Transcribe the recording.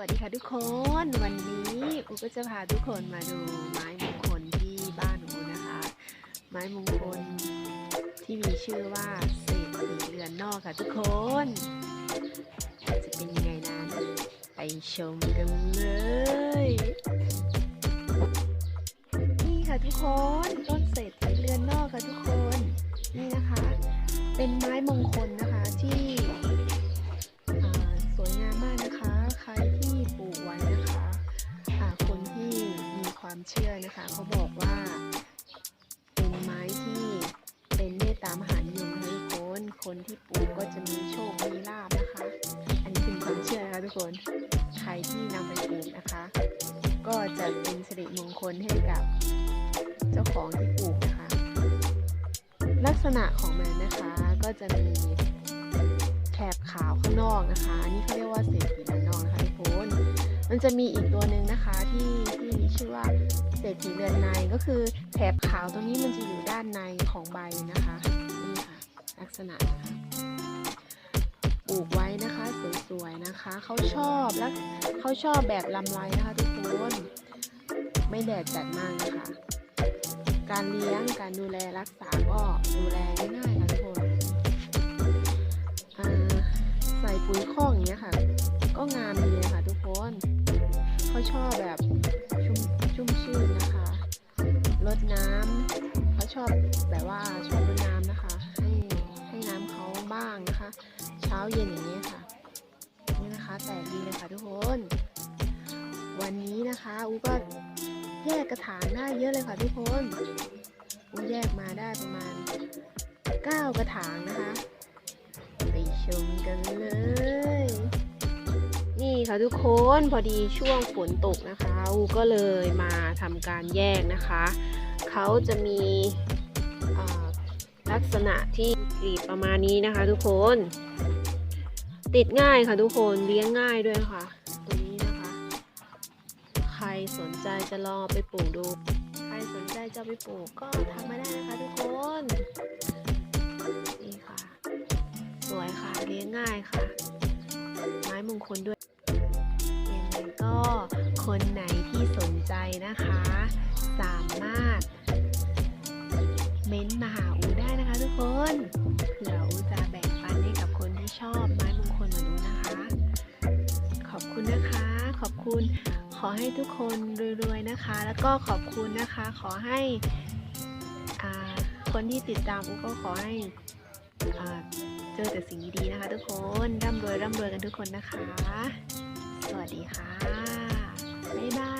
วัสดีค่ะทุกคนวันนี้อูก็จะพาทุกคนมาดูไม้มงคลที่บ้านอูนะคะ ไม้มงคลที่มีชื่อว่าเศรษฐีเรือนนอกค่ะทุกคน จะเป็นยังไงนั้น ไปชมกันเลย นี่ค่ะทุกคนต้นเศรษฐีเรือนนอกค่ะทุกคน นี่นะคะ เป็นไม้มงคลนะคะ เชื่อนะคะ เขาบอกว่า เป็นไม้ที่เป็นเมตตามหานิยมนะคะทุกคนคนที่ปลูกก็จะมีโชค มีลาบนะคะ อันนี้เป็นความเชื่อนะคะทุกคน ใครที่นำไปปลูกนะคะ ก็จะเป็นสิริมงคลให้กับเจ้าของที่ปลูกนะคะ ลักษณะของมันนะคะก็จะมีแถบขาวข้างนอกนะคะอันนี้เขาเรียกว่าเศษฐีด้านนอกนะคะทุกคนมันจะมีอีกตัวหนึ่งนะคะที่ที่มีชื่อ ว่าเศษฐีเรือนในก็คือแถบขาวตรงนี้มันจะอยู่ด้านในของใบนะคะนี่ค่ะลักษณะนะคะปลูกไว้นะคะสวยๆนะคะเขาชอบและเขาชอบแบบลำไรนะคะทุกคนไม่แดดจัดมากนะคะการเลี้ยงการดูแลรักษาก็ดูแลง่ายๆค่ะทุกคนใส่ปุ๋ยคอกอย่างเงี้ยค่ะ ก็งามดีนะคะทุกคนเขาชอบแบบ เช้าเย็นอย่างนี้ค่ะนี่นะคะแตกดีเลยค่ะทุกคน วันนี้นะคะอูก็แยกกระถางได้เยอะเลยค่ะทุกคนอูแยกมาได้ประมาณ 9 กระถางนะคะ ไปชมกันเลย นี่ค่ะทุกคนพอดีช่วงฝนตกนะคะอูก็เลยมาทำการแยกนะคะเขาจะมีลักษณะที่กรีบประมาณนี้นะคะทุกคน ติดง่ายค่ะทุกคนเลี้ยงง่ายด้วยค่ะ ตัวนี้นะคะ ใครสนใจจะลองไปปลูกดู ใครสนใจจะไปปลูกก็ทำมาได้นะคะทุกคนนี่ค่ะ สวยค่ะเลี้ยงง่ายค่ะ ไม้มงคลด้วยยังไงก็คนไหนที่สนใจนะคะ สามารถ คุณ ขอให้ทุกคนรวยๆนะคะ แล้วก็ขอบคุณนะคะ ขอให้อ่าคนที่ติดตามอูก็ขอให้อ่าเจอแต่สิ่งดีๆนะคะ ทุกคนร่ำรวยร่ำรวยกันทุกคนนะคะ สวัสดีค่ะบ๊ายบาย